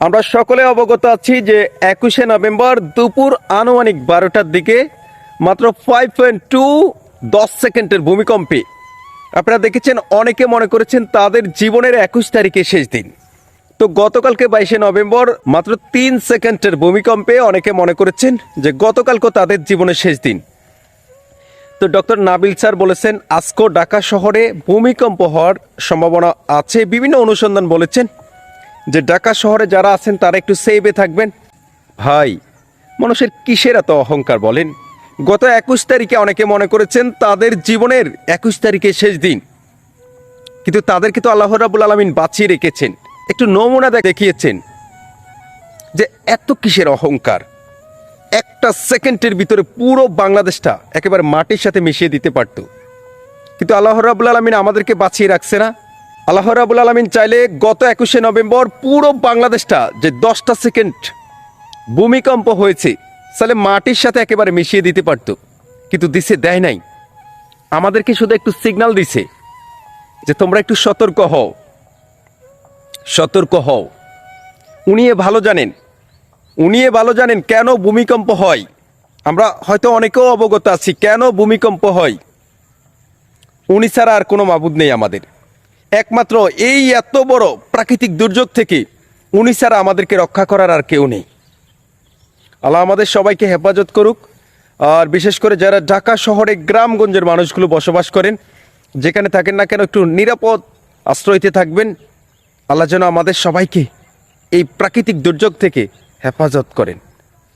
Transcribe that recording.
আমরা সকলে অবগত আছি যে একুশে নভেম্বর দুপুর আনুমানিক বারোটার দিকে মাত্র ফাইভ পয়েন্ট টু দশ সেকেন্ডের ভূমিকম্পে। আপনারা দেখেছেন, অনেকে মনে করেছেন তাদের জীবনের একুশ তারিখে শেষ দিন। তো গতকালকে বাইশে নভেম্বর মাত্র তিন সেকেন্ডের ভূমিকম্পে অনেকে মনে করেছেন যে গতকালকে তাদের জীবনের শেষ দিন। তো ডক্টর নাবিল স্যার বলেছেন আজকো ঢাকা শহরে ভূমিকম্প হওয়ার সম্ভাবনা আছে। বিভিন্ন অনুসন্ধান বলেছেন যে ঢাকা শহরে যারা আছেন, তারা একটু সেভে থাকবেন। ভাই, মানুষের কিসের এত অহংকার বলেন? গত একুশ তারিখে অনেকে মনে করেছেন তাদের জীবনের একুশ তারিখে শেষ দিন। কিন্তু তাদেরকে তো আল্লাহ রাবুল আলমিন বাঁচিয়ে রেখেছেন। একটু নমুনা দেখিয়েছেন যে এত কিসের অহংকার। একটা সেকেন্ডের ভিতরে পুরো বাংলাদেশটা একেবারে মাটির সাথে মিশিয়ে দিতে পারত। কিন্তু আল্লাহ রাবুল আলমিন আমাদেরকে বাঁচিয়ে রাখছে না। আল্লাহ রাবুল আলমিন চাইলে গত একুশে নভেম্বর পুরো বাংলাদেশটা যে দশটা সেকেন্ড ভূমিকম্প হয়েছে, তাহলে মাটির সাথে একেবারে মিশিয়ে দিতে পারতো। কিন্তু দিছে দেয় নাই। আমাদেরকে শুধু একটু সিগন্যাল দিছে যে তোমরা একটু সতর্ক হও। সতর্ক হও। উনি ভালো জানেন। উনি ভালো জানেন কেন ভূমিকম্প হয়। আমরা হয়তো অনেকেও অবগত আছি, কেন ভূমিকম্প হয়। উনি ছাড়া আর কোনো মাবুদ নেই আমাদের। একমাত্র এই এত বড় প্রাকৃতিক দুর্যোগ থেকে উনি ছাড়া আমাদেরকে রক্ষা করার আর কেউ নেই। আল্লাহ আমাদের সবাইকে হেফাজত করুক। আর বিশেষ করে যারা ঢাকা শহরে গ্রামগঞ্জের মানুষগুলো বসবাস করেন, যেখানে থাকেন না কেন, একটু নিরাপদ আশ্রয়তে থাকবেন। আল্লাহ যেন আমাদের সবাইকে এই প্রাকৃতিক দুর্যোগ থেকে হেফাজত করেন।